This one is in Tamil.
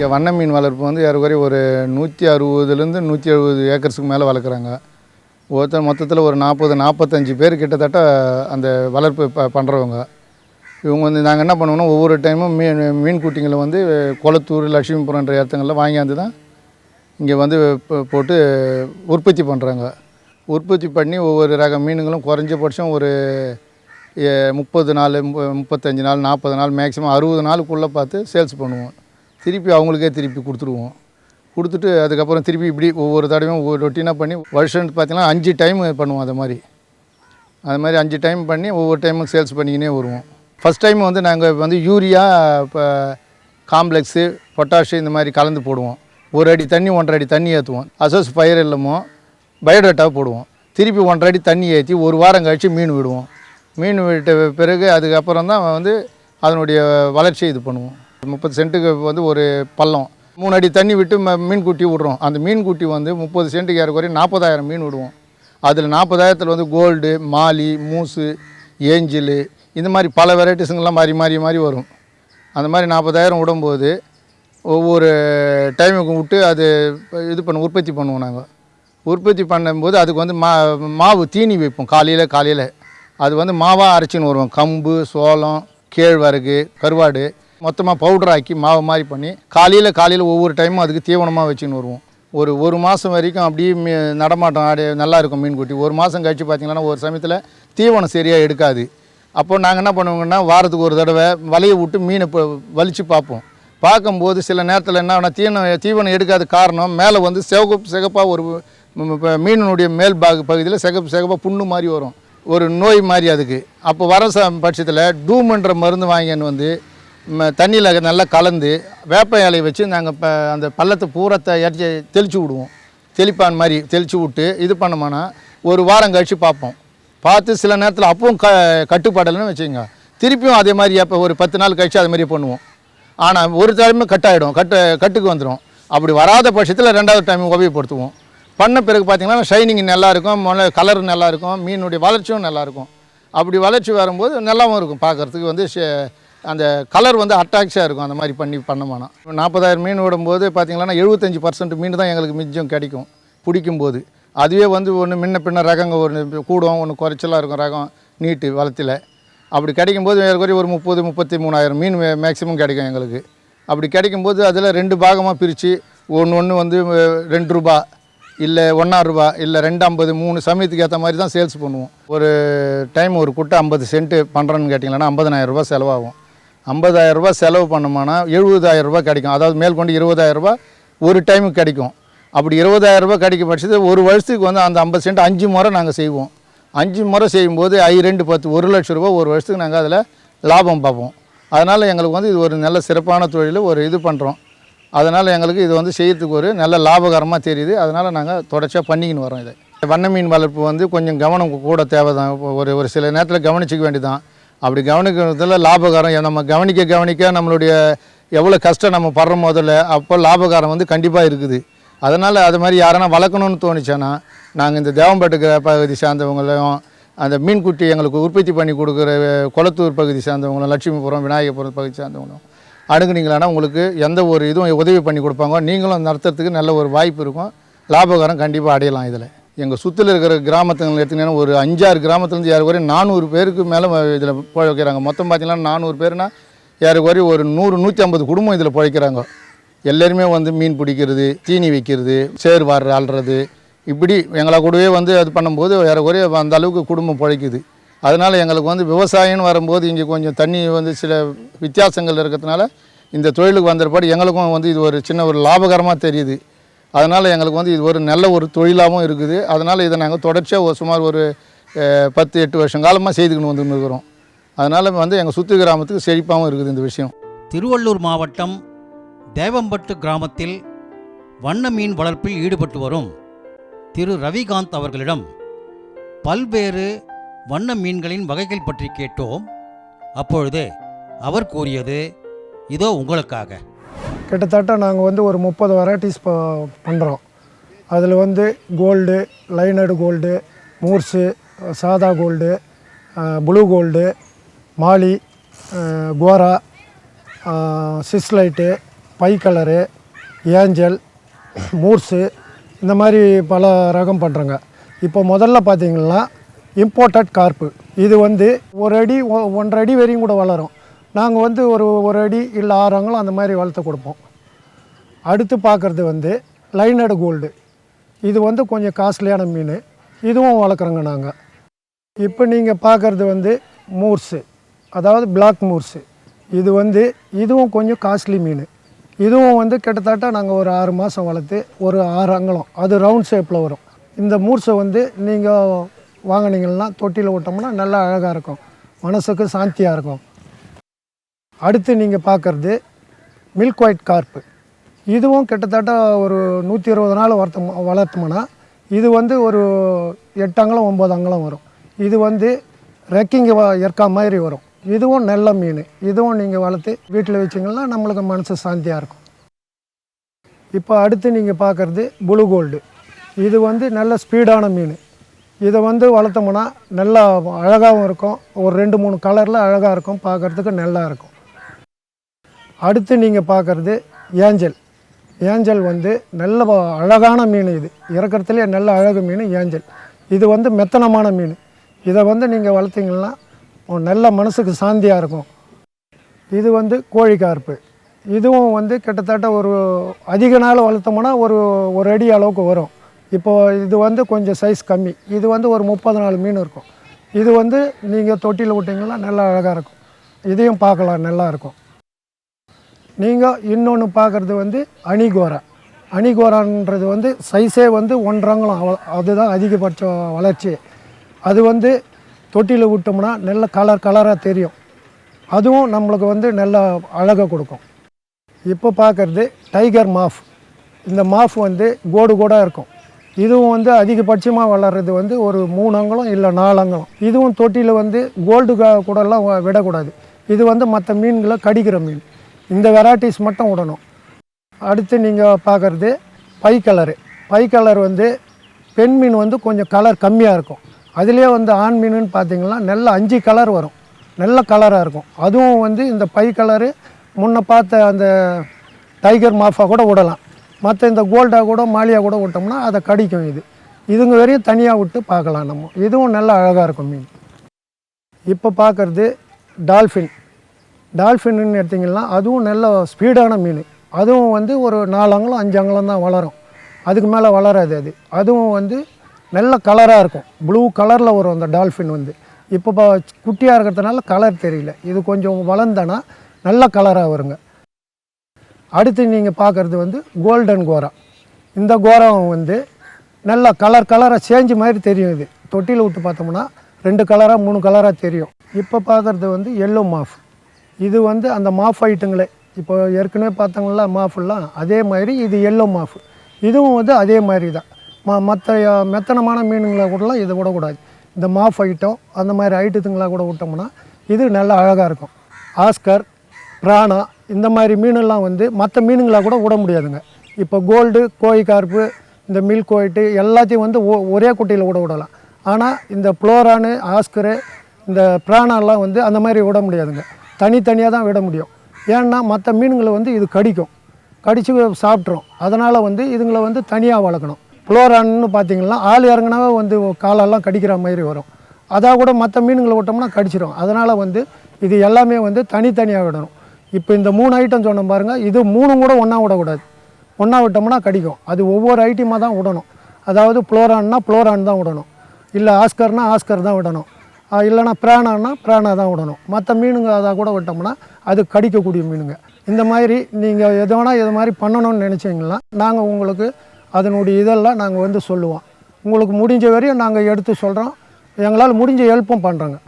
இங்கே வண்ண மீன் வளர்ப்பு வந்து ஏறக்குறைய ஒரு நூற்றி அறுபதுலேருந்து நூற்றி எழுபது ஏக்கர்ஸுக்கு மேலே வளர்க்குறாங்க. ஒருத்தர் மொத்தத்தில் ஒரு நாற்பது நாற்பத்தஞ்சு பேர் கிட்டத்தட்ட அந்த வளர்ப்பு ப பண்ணுறவங்க இவங்க வந்து நாங்கள் என்ன பண்ணுவோம்னா ஒவ்வொரு டைமும் மீன் மீன் குட்டிங்களை வந்து குளத்தூர் லட்சுமிபுரம்ன்ற இடத்துங்களில் வாங்கியாந்து தான் இங்கே வந்து போட்டு உற்பத்தி பண்ணுறாங்க உற்பத்தி பண்ணி ஒவ்வொரு ரக மீனுங்களும் குறைஞ்சபட்சம் ஒரு முப்பது நாள் மு- முப்பத்தஞ்சு நாள் நாற்பது நாள் மேக்ஸிமம் அறுபது நாளுக்குள்ளே பார்த்து சேல்ஸ் பண்ணுவோம். திருப்பி அவங்களுக்கே திருப்பி கொடுத்துருவோம். கொடுத்துட்டு அதுக்கப்புறம் திருப்பி இப்படி ஒவ்வொரு தடவையும் ஒவ்வொரு ரொட்டீனாக பண்ணி வருஷம்னு பார்த்தீங்கன்னா அஞ்சு டைம் பண்ணுவோம் அது மாதிரி. அது மாதிரி அஞ்சு டைம் பண்ணி ஒவ்வொரு டைமும் சேல்ஸ் பண்ணிக்கினே வருவோம். ஃபஸ்ட் டைம் வந்து நாங்கள் வந்து யூரியா இப்போ காம்ப்ளெக்ஸு பொட்டாஷு இந்த மாதிரி கலந்து போடுவோம். ஒரு அடி தண்ணி ஒன்றரை அடி தண்ணி ஏற்றுவோம் அசோஸ் பயிர் இல்லமோ பயோடேட்டாவை போடுவோம். திருப்பி ஒன்றரை அடி தண்ணி ஏற்றி ஒரு வாரம் கழித்து மீன் விடுவோம். மீன் விட்ட பிறகு அதுக்கப்புறம் தான் வந்து அதனுடைய வளர்ச்சியை இது பண்ணுவோம். முப்பது சென்ட்டுக்கு வந்து ஒரு பள்ளம். மூணு அடி தண்ணி விட்டு ம- மீன் குட்டி விடுறோம். அந்த மீன் குட்டி வந்து முப்பது சென்ட்டுக்கு ஏறக்குறைய நாற்பதாயிரம் மீன் விடுவோம். அதில் நாற்பதாயிரத்தில் வந்து கோல்டு மாலி மூசு ஏஞ்சில் இந்த மாதிரி பல வெரைட்டிஸுங்கெல்லாம் மாறி மாறி மாறி வரும். அந்த மாதிரி நாற்பதாயிரம் விடும்போது ஒவ்வொரு டைமுக்கும் விட்டு அது இது பண்ண உற்பத்தி பண்ணுவோம் நாங்கள் உற்பத்தி பண்ணும்போது அதுக்கு வந்து மா மாவு தீனி வைப்போம் காலையில் காலையில். அது வந்து மாவாக அரைச்சின்னு வருவோம். கம்பு சோளம் கேழ்வரகு கருவாடு. மொத்தமாக பவுடர் ஆக்கி மாவு மாதிரி பண்ணி காலையில் காலையில் ஒவ்வொரு டைமும் அதுக்கு தீவனமாக வச்சுன்னு வருவோம். ஒரு ஒரு மாதம் வரைக்கும் அப்படியே மீ நடமாட்டம் ஆடி நல்லா இருக்கும் மீன் குட்டி. ஒரு மாதம் கழித்து பார்த்திங்கன்னா ஒரு சமயத்தில் தீவனம் சரியாக எடுக்காது. அப்போ நாங்கள் என்ன பண்ணுவோங்கன்னா வாரத்துக்கு ஒரு தடவை வலையை விட்டு மீனை இப்போ வலித்து பார்ப்போம். பார்க்கும்போது சில நேரத்தில் என்ன ஆகும்னா தீவனம் தீவனம் எடுக்காத காரணம் மேலே வந்து சிவப்பு சிகப்பாக ஒரு மீனினுடைய மேல் பாக பகுதியில் சிகப்பு சிகப்பாக புண்ணு மாதிரி வரும். ஒரு நோய் மாதிரி அதுக்கு. அப்போ வர ச பட்சத்தில் டூம்ன்ற மருந்து வாங்கின்னு வந்து தண்ணியில் நல்லா கலந்து வேப்ப இலையை வச்சு நாங்கள் இப்போ அந்த பள்ளத்தை பூரத்தை இறச்சி தெளித்து விடுவோம். தெளிப்பான் மாதிரி தெளித்து விட்டு இது பண்ணோம்னா ஒரு வாரம் கழித்து பார்ப்போம். பார்த்து சில நேரத்தில் அப்பவும் க கட்டுப்பாடலைன்னு வச்சுக்கோங்க. திருப்பியும் அதே மாதிரி அப்போ ஒரு பத்து நாள் கழித்து அது மாதிரி பண்ணுவோம். ஆனால் ஒரு டைமு கட் ஆகிடும் கட்டு கட்டுக்கு வந்துடும் அப்படி வராத பட்சத்தில் ரெண்டாவது டைம் உபயோகப்படுத்துவோம். பண்ண பிறகு பார்த்திங்கன்னா ஷைனிங் நல்லாயிருக்கும் முதல்ல கலர் மீனுடைய வளர்ச்சியும் நல்லாயிருக்கும் அப்படி வளர்ச்சி வரும்போது நல்லாவும் இருக்கும். பார்க்குறதுக்கு வந்து ஷே- அந்த கலர் வந்து அட்ராக்ஷாக இருக்கும் அந்த மாதிரி பண்ணி பண்ணமானா. நாற்பதாயிரம் மீன் விடும்போது பார்த்தீங்கன்னா எழுபத்தஞ்சி பர்சன்ட் மீன் தான் எங்களுக்கு மிச்சம் கிடைக்கும் பிடிக்கும் போது அதுவே வந்து ஒன்று முன்ன பின்ன ரகங்க ஒன்று கூடும் ஒன்று குறைச்சலாக இருக்கும் ரகம் நீட்டு வளத்தில். அப்படி கிடைக்கும்போது ஏற்கனவே ஒரு முப்பது முப்பத்தி மூணாயிரம் மீன் மேக்ஸிமம் கிடைக்கும் எங்களுக்கு. அப்படி கிடைக்கும்போது அதில் ரெண்டு பாகமாக பிரித்து ஒன்று ஒன்று வந்து ரெண்டு ரூபா இல்லை ஒன்றா ரூபா இல்லை ரெண்டு ஐம்பது மூணு சமயத்துக்கு ஏற்ற மாதிரி தான் சேல்ஸ் பண்ணுவோம். ஒரு டைம் ஒரு குட்டை ஐம்பது சென்ட்டு பண்ணுறோன்னு கேட்டிங்கன்னா ஐம்பதனாயிரம் ரூபா செலவாகும். ஐம்பதாயிரம் ரூபா செலவு பண்ணோம்னா எழுபதாயிரம் கிடைக்கும். அதாவது மேற்கொண்டு இருபதாயிரம் ஒரு டைமுக்கு கிடைக்கும். அப்படி இருபதாயிரம் ரூபா கிடைக்க பட்சத்தில் ஒரு வருஷத்துக்கு வந்து அந்த ஐம்பது சென்ட் அஞ்சு முறை நாங்கள் செய்வோம். அஞ்சு முறை செய்யும்போது ஐ ரெண்டு பத்து ஒரு லட்ச ரூபாய் ஒரு வருஷத்துக்கு நாங்கள் அதில் லாபம் பார்ப்போம். அதனால் எங்களுக்கு வந்து இது ஒரு நல்ல சிறப்பான தொழில் ஒரு இது பண்ணுறோம் அதனால் எங்களுக்கு இது வந்து செய்யறதுக்கு ஒரு நல்ல லாபகரமாக தெரியுது. அதனால் நாங்கள் தொடர்ச்சியாக பண்ணிக்கின்னு வரோம் இதை. வண்ண மீன் வளர்ப்பு வந்து கொஞ்சம் கவனம் கூட தேவை தான் ஒரு ஒரு சில நேரத்தில் கவனிச்சிக்க வேண்டியதான் அப்படி கவனிக்கிறதுல லாபகரம். நம்ம கவனிக்க கவனிக்க நம்மளுடைய எவ்வளோ கஷ்டம் நம்ம படுற முதல்ல அப்போ லாபகாரம் வந்து கண்டிப்பாக இருக்குது. அதனால் அது மாதிரி யாரனா வளர்க்கணும்னு தோணுச்சேன்னா நாங்கள் இந்த தேவம்பேட்டு பகுதி சார்ந்தவங்களையும் அந்த மீன்குட்டி எங்களுக்கு உற்பத்தி பண்ணி கொடுக்குற குளத்தூர் பகுதி சார்ந்தவங்களும் லட்சுமிபுரம் விநாயகபுரம் பகுதி சார்ந்தவங்களும் அணுகுனீங்களானா உங்களுக்கு எந்த ஒரு இதுவும் உதவி பண்ணி கொடுப்பாங்க. நீங்களும் நடத்துறதுக்கு நல்ல ஒரு வாய்ப்பு இருக்கும். லாபகரம் கண்டிப்பாக அடையலாம் இதில். எங்கள் சுற்றில் இருக்கிற கிராமத்துங்களை எடுத்திங்கன்னா ஒரு அஞ்சாறு கிராமத்துலேருந்து ஏறக்குறைய நானூறு பேருக்கு மேலே இதில் பிழைக்கிறாங்க மொத்தம் பார்த்திங்கன்னா நானூறு பேர்னா ஏறக்குறைய ஒரு நூறு நூற்றி ஐம்பது குடும்பம் இதில் பிழைக்கிறாங்க எல்லோருமே வந்து மீன் பிடிக்கிறது தீனி வைக்கிறது சேர் வாடுற ஆள்றது இப்படி எங்களை கூடவே வந்து அது பண்ணும்போது ஏறக்குறைய அந்த அளவுக்கு குடும்பம் பிழைக்குது. அதனால் எங்களுக்கு வந்து விவசாயம்னு வரும்போது இங்கே கொஞ்சம் தண்ணி வந்து சில வித்தியாசங்கள் இருக்கிறதுனால இந்த தொழிலுக்கு வந்தபாடு எங்களுக்கும் வந்து இது ஒரு சின்ன ஒரு லாபகரமாக தெரியுது. அதனால் எங்களுக்கு வந்து இது ஒரு நல்ல ஒரு தொழிலாகவும் இருக்குது. அதனால் இதை நாங்கள் தொடர்ச்சியாக ஒரு சுமார் ஒரு பத்து எட்டு வருஷம் காலமாக செய்துக்கின்னு வந்து இருக்கிறோம். அதனால் வந்து எங்கள் சுற்று கிராமத்துக்கு செழிப்பாகவும் இருக்குது இந்த விஷயம். திருவள்ளூர் மாவட்டம் தேவம்பட்டு கிராமத்தில் வண்ண மீன் வளர்ப்பில் ஈடுபட்டு வரும் திரு ரவிகாந்த் அவர்களிடம் பல்வேறு வண்ண மீன்களின் வகைகள் பற்றி கேட்டோம். அப்பொழுது அவர் கூறியது இதோ உங்களுக்காக. கிட்டத்தட்ட நாங்கள் வந்து ஒரு முப்பது வெரைட்டிஸ் பண்ணுறோம் அதில் வந்து கோல்டு லைனடு கோல்டு மூர்ஸு சாதா கோல்டு ப்ளூ கோல்டு மாலி கோரா சிஸ்லைட்டு பை கலரு ஏஞ்சல் மூர்ஸு இந்த மாதிரி பல ரகம் பண்ணுறோங்க இப்போ முதல்ல பார்த்தீங்கன்னா இம்போர்ட்டட் கார்ப்பு இது வந்து ஒரு அடி ஒ- ஒன்றரை அடி வரையும் கூட வளரும். நாங்கள் வந்து ஒரு ஒரு அடி இல்லை ஆறு அங்குலம் அந்த மாதிரி வளர்த்து கொடுப்போம். அடுத்து பார்க்குறது வந்து லைனடு கோல்டு. இது வந்து கொஞ்சம் காஸ்ட்லியான மீன். இதுவும் வளர்க்குறோங்க நாங்கள். இப்போ நீங்கள் பார்க்குறது வந்து மூர்ஸு. அதாவது பிளாக் மூர்ஸு. இது வந்து இதுவும் கொஞ்சம் காஸ்ட்லி மீன். இதுவும் வந்து கிட்டத்தட்ட நாங்கள் ஒரு ஆறு மாதம் வளர்த்து ஒரு ஆறு அங்கலம். அது ரவுண்ட் ஷேப்பில் வரும். இந்த மூர்ஸை வந்து நீங்கள் வாங்கினீங்கன்னா தொட்டியில் விட்டோம்னா நல்லா அழகாக இருக்கும். மனசுக்கு சாந்தியாக இருக்கும். அடுத்து நீங்கள் பார்க்குறது மில்க் ஒயிட் கார்ப்பு இதுவும் கிட்டத்தட்ட ஒரு நூற்றி இருபது நாள் வளர்த்த வளர்த்தோம்னா இது வந்து ஒரு எட்டு அங்கலம் ஒம்பது அங்கலம் வரும். இது வந்து ரெக்கிங்க எற்கா மாதிரி வரும். இதுவும் நல்ல மீன். இதுவும் நீங்கள் வளர்த்து வீட்டில் வச்சிங்கன்னா நம்மளுக்கு மனசு சாந்தியாக இருக்கும். இப்போ அடுத்து நீங்கள் பார்க்குறது புளு கோல்டு இது வந்து நல்ல ஸ்பீடான மீன். இதை வந்து வளர்த்தோம்னா நல்லா அழகாகவும் இருக்கும். ஒரு ரெண்டு மூணு கலரில் அழகாக இருக்கும். பார்க்குறதுக்கு நல்லா இருக்கும். அடுத்து நீங்கள் பார்க்குறது ஏஞ்சல். ஏஞ்சல் வந்து நல்ல அழகான மீன் இது. இறக்கறதுலேயே நல்ல அழகு மீன் ஏஞ்சல். இது வந்து மெத்தனமான மீன். இதை வந்து நீங்கள் வளர்த்திங்கன்னா நல்ல மனசுக்கு சாந்தியாக இருக்கும். இது வந்து கோழிக்கார்ப்பு இதுவும் வந்து கிட்டத்தட்ட ஒரு அதிக நாள் வளர்த்தோம்னா ஒரு ஒரு அடி அளவுக்கு வரும். இப்போ இது வந்து கொஞ்சம் சைஸ் கம்மி. இது வந்து ஒரு முப்பது நாலு மீன் இருக்கும். இது வந்து நீங்கள் தொட்டியில் விட்டிங்கன்னா நல்லா அழகாக இருக்கும். இதையும் பார்க்கலாம் நல்லாயிருக்கும் நீங்கள் இன்னொன்று பார்க்குறது வந்து அணிகோரா. அணிகோரான்றது வந்து சைஸே வந்து ஒன்றரங்கலம் அதுதான் அதிகபட்ச வளர்ச்சி. அது வந்து தொட்டியில் விட்டோம்னா நல்ல கலர் கலராக தெரியும். அதுவும் நம்மளுக்கு வந்து நல்ல அழகை கொடுக்கும். இப்போ பார்க்குறது டைகர் மாஃப் இந்த மாஃப் வந்து கோடு கோடாக இருக்கும். இதுவும் வந்து அதிகபட்சமாக வளர்கிறது வந்து ஒரு மூணு அங்கலம் இல்லை நாலு அங்கலம் இதுவும் தொட்டியில் வந்து கோல்டு கூடலாம் வ- விடக்கூடாது. இது வந்து மற்ற மீன்களை கடிக்கிற மீன். இந்த வெரைட்டிஸ் மட்டும் விடணும் அடுத்து நீங்கள் பார்க்குறது பை கலரு பை கலர் வந்து பெண் மீன் வந்து கொஞ்சம் கலர் கம்மியாக இருக்கும். அதுலேயே வந்து ஆண் மீனுன்னு பார்த்தீங்கன்னா நல்ல அஞ்சு கலர் வரும். நல்ல கலராக இருக்கும். அதுவும் வந்து இந்த பை கலரு முன்ன பார்த்த அந்த டைகர் மாஃபா கூட விடலாம் மற்ற இந்த கோல்டாக கூட மாலியாக கூட விட்டோம்னா அதை கடிக்கும் இது. இதுங்க வரையும் தனியாக விட்டு பார்க்கலாம் நம்ம. இதுவும் நல்லா அழகாக இருக்கும் மீன். இப்போ பார்க்குறது டால்ஃபின் டால்ஃபின்னு எடுத்திங்கன்னா அதுவும் நல்ல ஸ்பீடான மீன். அதுவும் வந்து ஒரு நாலு அஞ்சாங்களும் அஞ்சு தான் வளரும். அதுக்கு மேலே வளராது அது. அதுவும் வந்து நல்ல கலராக இருக்கும். ப்ளூ கலரில் வரும் அந்த டால்ஃபின் வந்து. இப்போ குட்டியாக இருக்கிறதுனால கலர் தெரியல. இது கொஞ்சம் வளர்ந்தனா நல்ல கலராக வருங்க. அடுத்து நீங்கள் பார்க்குறது வந்து கோல்டன் கோரா. இந்த கோரம் வந்து நல்ல கலர் கலராக சேஞ்சு மாதிரி தெரியும் இது. தொட்டியில் விட்டு பார்த்தோம்னா ரெண்டு கலராக மூணு கலராக தெரியும். இப்போ பார்க்குறது வந்து எல்லோ மாஃப் இது வந்து அந்த மாஃப் ஐட்டங்களே. இப்போ ஏற்கனவே பார்த்தவங்களா மாஃபுல்லாம் அதே மாதிரி இது எல்லோ மாஃப். இதுவும் வந்து அதே மாதிரி தான். ம மற்ற மெத்தனமான மீனுங்களை கூடலாம் இதை விடக்கூடாது. இந்த மாஃப் ஐட்டம் அந்த மாதிரி ஐட்டத்துங்களா கூட விட்டோம்னா இது நல்லா அழகாக இருக்கும். ஆஸ்கர் பிராணா இந்த மாதிரி மீனெல்லாம் வந்து மற்ற மீனுங்களாக கூட விட முடியாதுங்க. இப்போ கோல்டு கோழி கார்ப்பு இந்த மில்க் ஒயிட்டு எல்லாத்தையும் வந்து ஒ- ஒரே குட்டையில் விட விடலாம். ஆனால் இந்த ஃப்ளோரானு ஆஸ்கரு இந்த பிராணாலாம் வந்து அந்த மாதிரி விட முடியாதுங்க. தனித்தனியாக தான் விட முடியும். ஏன்னா மற்ற மீனுங்களை வந்து இது கடிக்கும். கடித்து சாப்பிட்ரும் அதனால் வந்து இதுங்களை வந்து தனியாக வளர்க்கணும். புளோரான்னு பார்த்தீங்கன்னா ஆள் இறங்குனாவே வந்து காலெல்லாம் கடிக்கிற மாதிரி வரும். அதாக கூட மற்ற மீனுங்களை விட்டோம்னா கடிச்சிடும் அதனால் வந்து இது எல்லாமே வந்து தனித்தனியாக விடணும். இப்போ இந்த மூணு ஐட்டம் சொன்னோம் பாருங்கள் இது மூணும் கூட ஒன்றா விடக்கூடாது. ஒன்றா விட்டோம்னா கடிக்கும். அது ஒவ்வொரு ஐட்டமாக தான் விடணும். அதாவது புளோரான்னா புளோரான் தான் விடணும். இல்லை ஆஸ்கர்னால் ஆஸ்கர் தான் விடணும். இல்லைன்னா பிராணான்னா பிராணா தான் விடணும். மற்ற மீனுங்க அதை கூட விட்டோம்னா அது கடிக்கக்கூடிய மீனுங்க. இந்த மாதிரி நீங்கள் எது வேணால் இது மாதிரி பண்ணணும்னு நினச்சிங்கன்னா நாங்கள் உங்களுக்கு அதனுடைய இதெல்லாம் நாங்கள் வந்து சொல்லுவோம். உங்களுக்கு முடிஞ்ச வரையும் நாங்கள் எடுத்து சொல்கிறோம் எங்களால் முடிஞ்ச ஹெல்ப்பும் பண்ணுறோங்க